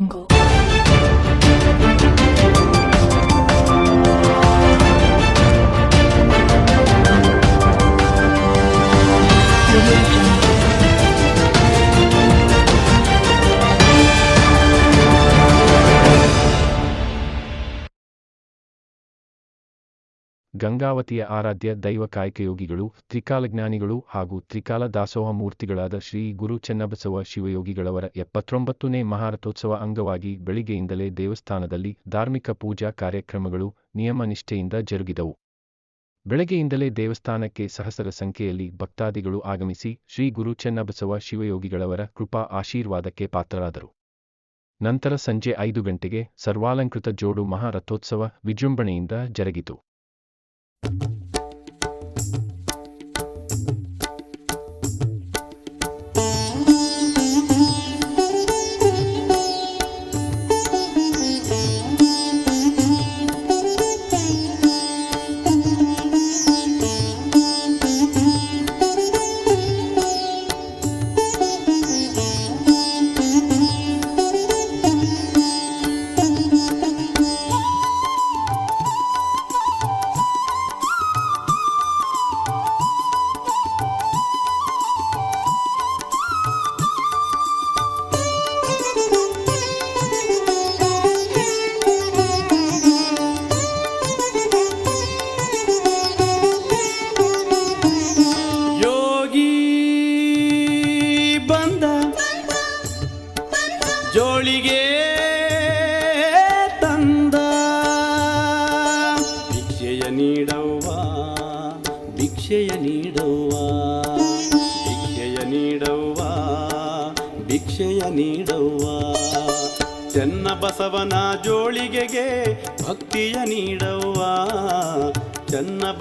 jungle. ಗಂಗಾವತಿಯ ಆರಾಧ್ಯ ದೈವ ಕಾಯಕಯೋಗಿಗಳು, ತ್ರಿಕಾಲಜ್ಞಾನಿಗಳು ಹಾಗೂ ತ್ರಿಕಾಲ ದಾಸೋಹ ಮೂರ್ತಿಗಳಾದ ಶ್ರೀ ಗುರು ಚೆನ್ನಬಸವ ಶಿವಯೋಗಿಗಳವರ ಎಪ್ಪತ್ತೊಂಬತ್ತನೇ ಮಹಾರಥೋತ್ಸವ ಅಂಗವಾಗಿ ಬೆಳಿಗ್ಗೆಯಿಂದಲೇ ದೇವಸ್ಥಾನದಲ್ಲಿ ಧಾರ್ಮಿಕ ಪೂಜಾ ಕಾರ್ಯಕ್ರಮಗಳು ನಿಯಮ ನಿಷ್ಠೆಯಿಂದ ಜರುಗಿದವು. ಬೆಳಗ್ಗೆಯಿಂದಲೇ ದೇವಸ್ಥಾನಕ್ಕೆ ಸಹಸ್ರ ಸಂಖ್ಯೆಯಲ್ಲಿ ಭಕ್ತಾದಿಗಳು ಆಗಮಿಸಿ ಶ್ರೀ ಗುರು ಚೆನ್ನಬಸವ ಶಿವಯೋಗಿಗಳವರ ಕೃಪಾ ಆಶೀರ್ವಾದಕ್ಕೆ ಪಾತ್ರರಾದರು. ನಂತರ ಸಂಜೆ ಐದು ಗಂಟೆಗೆ ಸರ್ವಾಲಂಕೃತ ಜೋಡು ಮಹಾರಥೋತ್ಸವ ವಿಜೃಂಭಣೆಯಿಂದ ಜರುಗಿತು. ಯೋಗಿ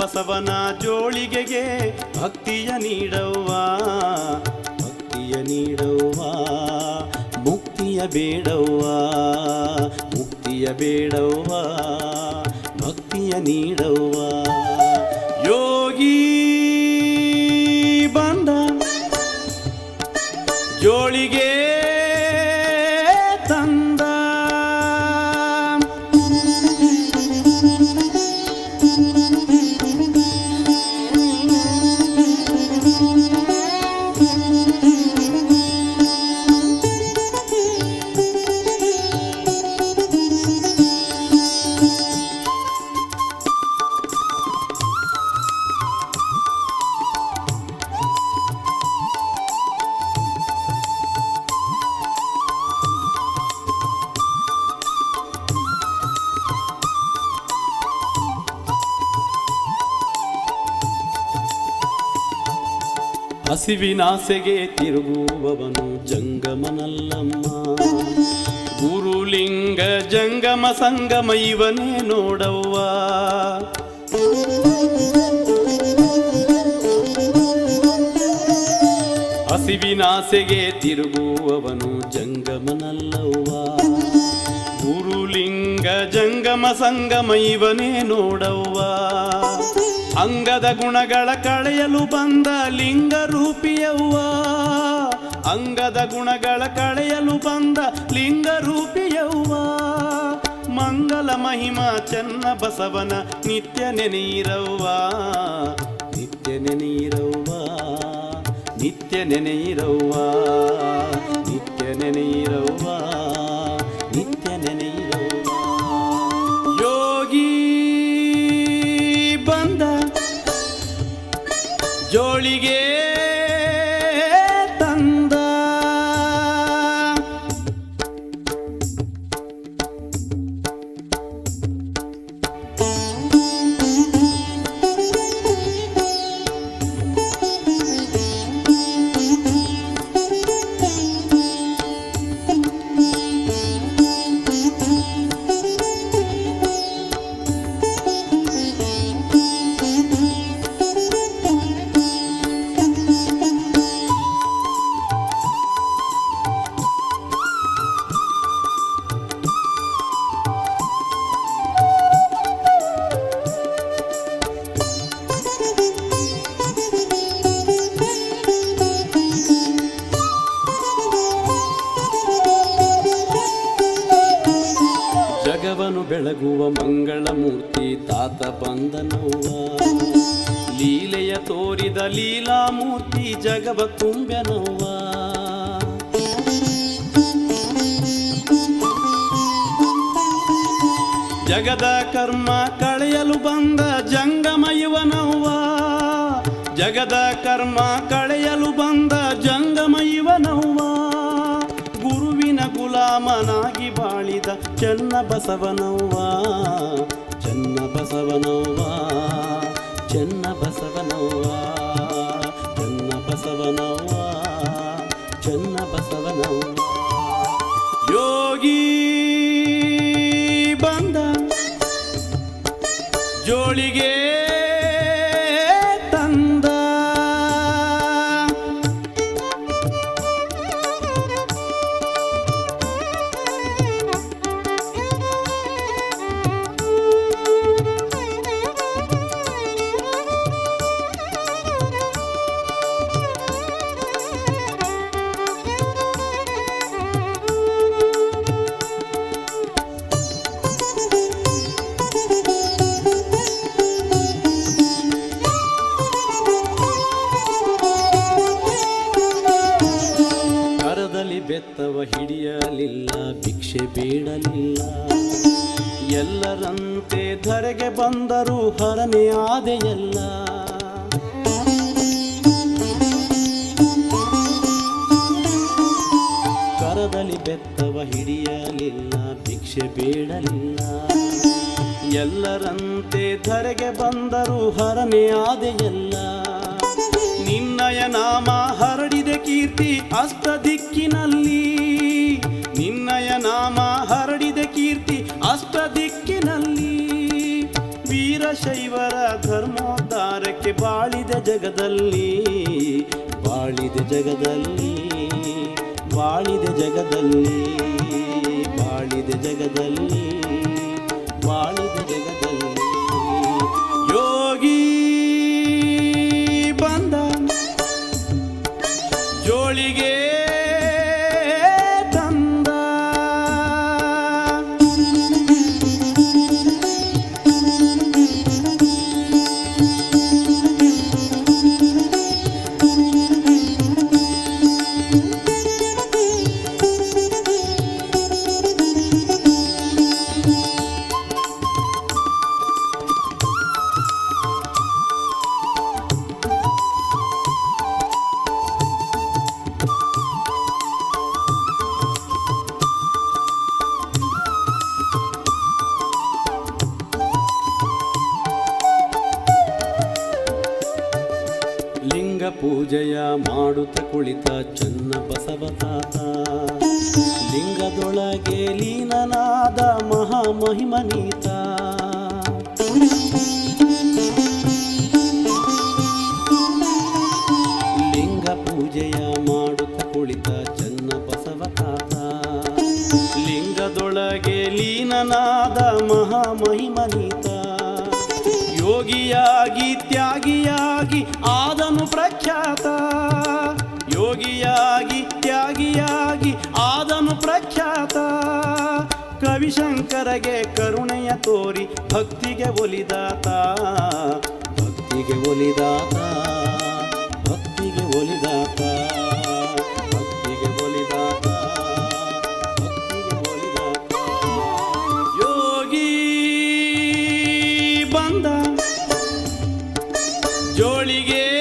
ಬಸವನ ಜೋಳಿಗೆಗೆ ಭಕ್ತಿಯ ನೀಡವ್ವ ಭಕ್ತಿಯ ನೀಡವ್ವ ಮುಕ್ತಿಯ ಬೇಡವ್ವ ಮುಕ್ತಿಯ ಬೇಡವ್ವ ಭಕ್ತಿಯ ನೀಡವ್ವ. ಹಸಿವಿನಾಸೆಗೆ ತಿರುಗುವವನು ಜಂಗಮನಲ್ಲಮ್ಮ. ಗುರುಲಿಂಗ ಜಂಗಮ ಸಂಗಮ ಇವನೇ ನೋಡವ್ವ. ಹಸಿವಿನಾಸೆಗೆ ತಿರುಗುವವನು ಜಂಗಮನಲ್ಲವ್ವ. ಗುರುಲಿಂಗ ಜಂಗಮ ಸಂಗಮ ಇವನೇ ನೋಡವ್ವ. ಅಂಗದ ಗುಣಗಳ ಕಳೆಯಲು ಬಂದ ಲಿಂಗ ರೂಪಿಯವ್ವ ಅಂಗದ ಗುಣಗಳ ಕಳೆಯಲು ಬಂದ ಲಿಂಗ ರೂಪಿಯವ್ವ ಮಂಗಲ ಮಹಿಮಾ ಚೆನ್ನ ಬಸವನ ನಿತ್ಯ ನೆನೆಯಿರವ್ವ. ನಿತ್ಯ ನೆನೆಯಿರವ್ವ. ನಿತ್ಯ ನೆನೆಯಿರವ್ವ. ಜೋಳಿಗೆ ಬೆಳಗುವ ಮಂಗಳ ಮೂರ್ತಿ ತಾತ ಬಂದನವ್ವ ಲೀಲೆಯ ತೋರಿದ ಲೀಲಾ ಮೂರ್ತಿ ಜಗವ ತುಂಬ್ಯನವ್ವ ಜಗದ ಕರ್ಮ ಕಳೆಯಲು ಬಂದ ಜಂಗಮ ಇವನವ್ವ ಜಗದ ಕರ್ಮ ಕಳೆಯಲು ಬಂದ ಜಂಗಮ ಗುಲಾಮನಾಗಿ ಬಾಳಿದ ಚೆನ್ನ ಬಸವನವ್ವ. ಚೆನ್ನ ಬಸವನವ್ವ. ಚೆನ್ನ ಬಸವನವ್ವ. ಚೆನ್ನ ಬಸವನವ್ವ. ಚೆನ್ನ ಬಸವನವ್ವ. ಯೋಗಿ ಬಂದ ಜೋಳಿಗೆ ಕರದಲ್ಲಿ ಹಿಡಿಯಲಿಲ್ಲ, ಭಿಕ್ಷೆ ಬೇಡಲಿಲ್ಲ. ಎಲ್ಲರಂತೆ ಧರೆಗೆ ಬಂದರೂ ಹರನೆ ಆದೆಯಲ್ಲ. ಕರದಲ್ಲಿ ಬೆತ್ತವ ಹಿಡಿಯಲಿಲ್ಲ, ಭಿಕ್ಷೆ ಬೇಡಲಿಲ್ಲ. ಎಲ್ಲರಂತೆ ಧರೆಗೆ ಬಂದರೂ ಹರನೆ ಆದೆಯಲ್ಲ. ನಿನ್ನಯ ನಾಮ ಹರಡಿದೆ ಕೀರ್ತಿ ಅಷ್ಟ ದಿಕ್ಕಿನಲ್ಲಿ. ನಿನ್ನಯ ನಾಮ ಹರಡಿದೆ ಕೀರ್ತಿ ಅಷ್ಟ ದಿಕ್ಕಿನಲ್ಲಿ. ವೀರಶೈವರ ಧರ್ಮೋದ್ಧಾರಕ್ಕೆ ಬಾಳಿದ ಜಗದಲ್ಲಿ ಬಾಳಿದ ಜಗದಲ್ಲಿ ಬಾಳಿದ ಜಗದಲ್ಲಿ ಬಾಳಿದ ಜಗದಲ್ಲಿ ಬಾಳಿದ ಜಗದಲ್ಲಿ. ಯೋಗಿಯಾಗಿ ತ್ಯಾಗಿಯಾಗಿ ಆದನು ಪ್ರಖ್ಯಾತ. ಯೋಗಿಯಾಗಿ, ತ್ಯಾಗಿಯಾಗಿ ಆದನು ಪ್ರಖ್ಯಾತ. ಕವಿಶಂಕರಗೆ ಕರುಣೆಯ ತೋರಿ ಭಕ್ತಿಗೆ ಒಲಿದಾತ. ಭಕ್ತಿಗೆ ಒಲಿದಾತ ಭಕ್ತಿಗೆ ಒಲಿದಾತ. ಜೋಳಿಗೆ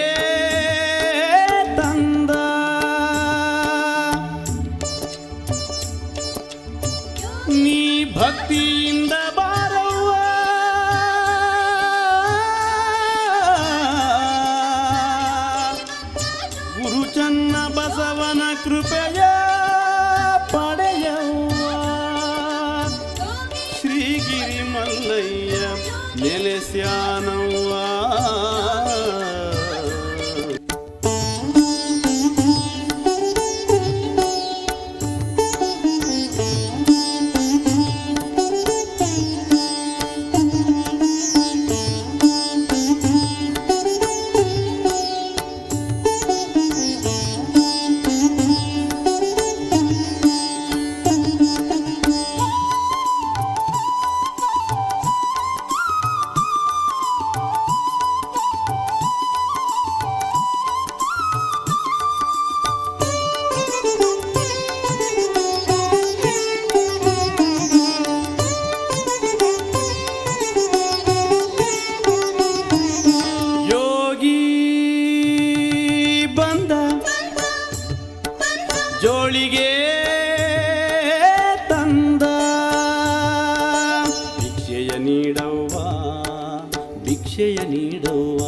ಭಿಕ್ಷೆಯ ನೀಡುವ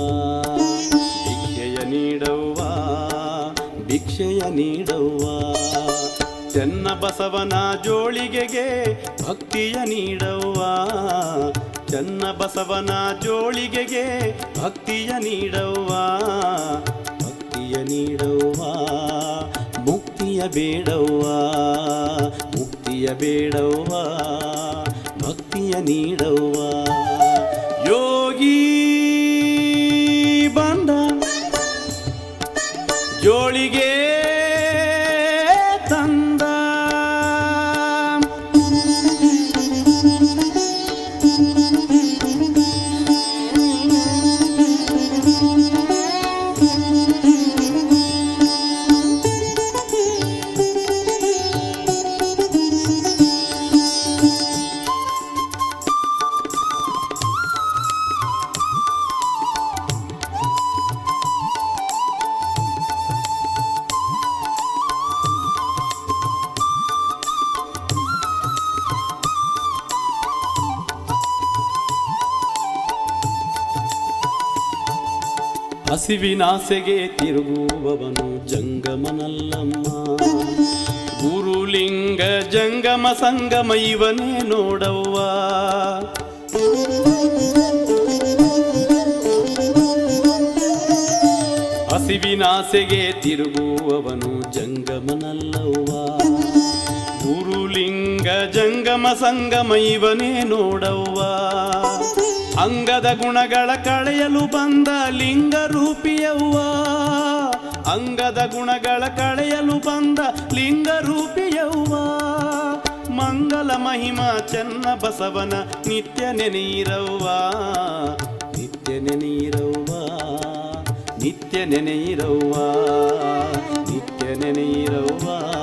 ಭಿಕ್ಷೆಯ ನೀಡುವ ಭಿಕ್ಷೆಯ ನೀಡುವ ಚೆನ್ನ ಬಸವನ ಜೋಳಿಗೆಗೆ ಭಕ್ತಿಯ ನೀಡುವ ಚೆನ್ನ ಬಸವನ ಜೋಳಿಗೆಗೆ ಭಕ್ತಿಯ ನೀಡುವ ಭಕ್ತಿಯ ನೀಡುವ ಮುಕ್ತಿಯ ಬೇಡವ್ವ? ಮುಕ್ತಿಯ ಬೇಡವ್ವ? ಭಕ್ತಿಯ ನೀಡುವ ಯೋಗಿ ಜೋಳಿಗೆ ಹಸಿವಿನಾಸೆಗೆ ತಿರುಗುವವನು ಜಂಗಮನಲ್ಲಮ್ಮ. ಗುರುಲಿಂಗ ಜಂಗಮ ಸಂಗಮ ಇವನೇ ನೋಡವ್ವ. ಹಸಿವಿನಾಸೆಗೆ ತಿರುಗುವವನು ಜಂಗಮನಲ್ಲವ್ವ. ಗುರುಲಿಂಗ ಜಂಗಮ ಸಂಗಮ ಇವನೇ ನೋಡವ್ವ. ಅಂಗದ ಗುಣಗಳ ಕಳೆಯಲು ಬಂದ ಲಿಂಗ ರೂಪಿಯವ್ವ ಅಂಗದ ಗುಣಗಳ ಕಳೆಯಲು ಬಂದ ಲಿಂಗ ರೂಪಿಯವ್ವ ಮಂಗಲ ಮಹಿಮಾ ಚೆನ್ನ ಬಸವನ ನಿತ್ಯ ನೆನೆಯಿರವ್ವ. ನಿತ್ಯ ನೆನೆಯಿರವ್ವ. ನಿತ್ಯ ನೆನೆಯಿರವ್ವ. ನಿತ್ಯ ನೆನೆಯಿರವ್ವ.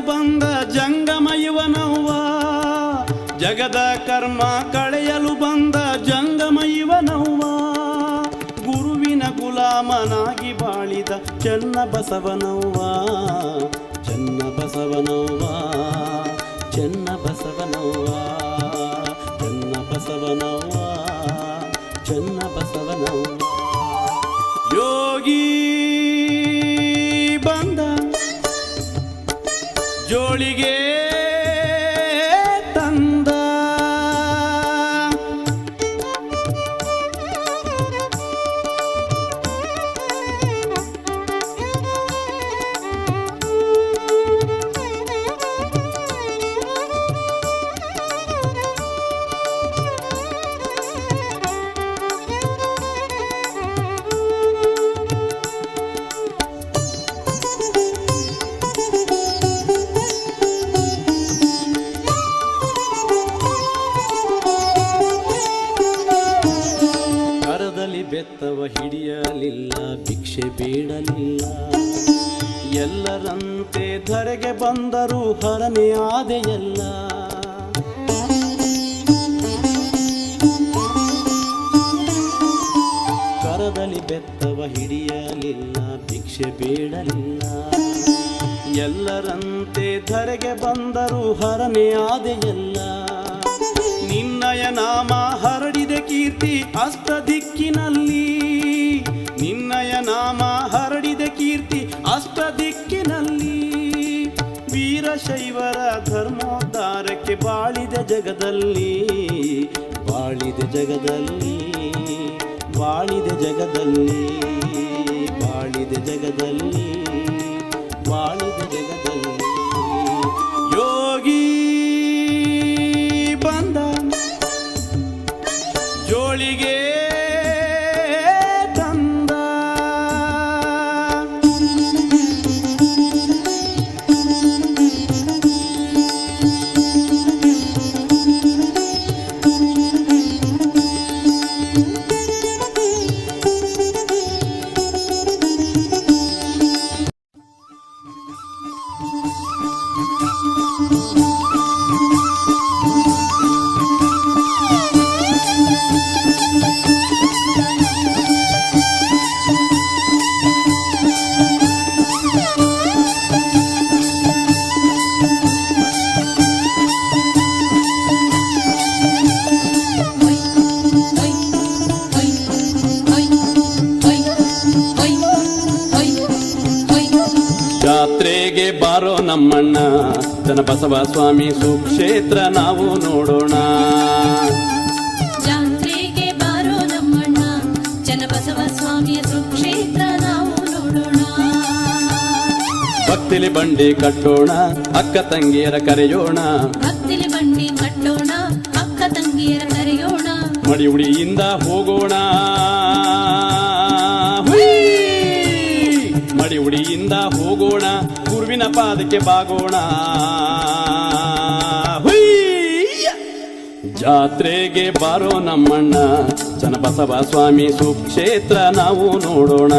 ಬಂದ ಜಂಗಮ ಇವನವ್ವ ಜಗದ ಕರ್ಮ ಕಳೆಯಲು ಬಂದ ಜಂಗಮ ಇವನವ್ವ ಗುರುವಿನ ಗುಲಾಮನಾಗಿ ಬಾಳಿದ ಚೆನ್ನ ಬಸವನವ್ವ ಚೆನ್ನ ಬಸವನವ್ವ ಚೆನ್ನ ಬಸವನವ್ವ ಚೆನ್ನ ಬಸವನವ್ವ ಚೆನ್ನ ಜೋಳಿಗೆ ಕರದಲ್ಲಿ ಬೆತ್ತವ ಹಿಡಿಯಲಿಲ್ಲ, ಭಿಕ್ಷೆ ಬೇಡಲಿಲ್ಲ. ಎಲ್ಲರಂತೆ ಧರೆಗೆ ಬಂದರು ಹರನೆ ಆದೆಯಲ್ಲ. ನಿನ್ನಯ ನಾಮ ಹರಡಿದೆ ಕೀರ್ತಿ ಅಷ್ಟ ದಿಕ್ಕಿನಲ್ಲಿ. ನಿನ್ನಯ ನಾಮ ಹರಡಿದೆ ಕೀರ್ತಿ ಅಷ್ಟ ದಿಕ್ಕಿನಲ್ಲಿ. ವೀರಶೈವರ ಧರ್ಮೋದ್ಧಾರಕ್ಕೆ ಬಾಳಿದ ಜಗದಲ್ಲಿ ಬಾಳಿದ ಜಗದಲ್ಲಿ. ಬಾಳಿದೆ ಜಗದಲ್ಲಿ ಬಾಳಿದೆ ಜಗದಲ್ಲಿ ಬಾಳಿದೆ ಜಗದಲ್ಲಿ. ಯೋಗಿ ಬಂದ ಜೋಳಿಗೆ ಬಾರೋ ಜನ ಜನಬಸವ ಸ್ವಾಮಿ ಸುಕ್ಷೇತ್ರ ನಾವು ನೋಡೋಣ. ಜಾತ್ರೆಗೆ ಬಾರೋ ನಮ್ಮಣ್ಣ ಚನ್ನಬಸವ ಸ್ವಾಮಿಯ ಸುಕ್ಷೇತ್ರ ನಾವು ನೋಡೋಣ. ಭಕ್ತಿಲಿ ಬಂಡಿ ಕಟ್ಟೋಣ ಅಕ್ಕ ತಂಗಿಯರ ಕರೆಯೋಣ. ಭಕ್ತಿಲಿ ಬಂಡಿ ಕಟ್ಟೋಣ ಅಕ್ಕ ತಂಗಿಯರ ಕರೆಯೋಣ. ಮಡಿ ಉಡಿಯಿಂದ ಹೋಗೋಣ. ಪಾದಕ್ಕೆ ಬಾಗೋಣ! ಜಾತ್ರೆಗೆ ಬಾರೋ ನಮ್ಮಣ್ಣ ಚನ್ನಬಸವ ಸ್ವಾಮಿ ಸುಕ್ಷೇತ್ರ ನಾವು ನೋಡೋಣ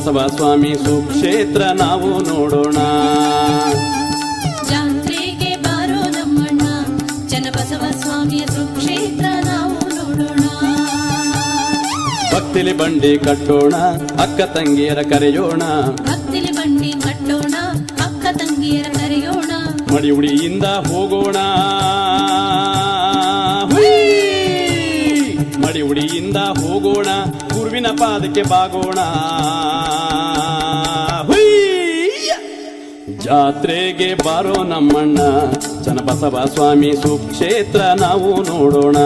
ಜನಬಸವ ಸ್ವಾಮಿ ಸುಕ್ಷೇತ್ರ ನಾವು ನೋಡೋಣ. ಜಾತ್ರೆಗೆ ಬಾರೋ ನಮ್ಮಣ್ಣ ಚನ್ನಬಸವ ಸ್ವಾಮಿಯ ಸುಕ್ಷೇತ್ರ ನಾವು ನೋಡೋಣ. ಭಕ್ತಿಲಿ ಬಂಡಿ ಕಟ್ಟೋಣ ಅಕ್ಕ ತಂಗಿಯರ ಕರೆಯೋಣ. ಭಕ್ತಿಲಿ ಬಂಡಿ ಕಟ್ಟೋಣ ಅಕ್ಕ ತಂಗಿಯರ ಕರೆಯೋಣ. ಮಡಿ ಉಡಿಯಿಂದ ಹೋಗೋಣ! ಮಡಿ ಉಡಿಯಿಂದ ಹೋಗೋಣ ಗುರುವಿನ ಪಾದಕ್ಕೆ ಬಾಗೋಣ. ಜಾತ್ರೆಗೆ ಬಾರೋ ನಮ್ಮಣ್ಣ. ಚನ್ನಬಸವ ಸ್ವಾಮಿ ಸುಕ್ಷೇತ್ರ ನಾವು ನೋಡೋಣ.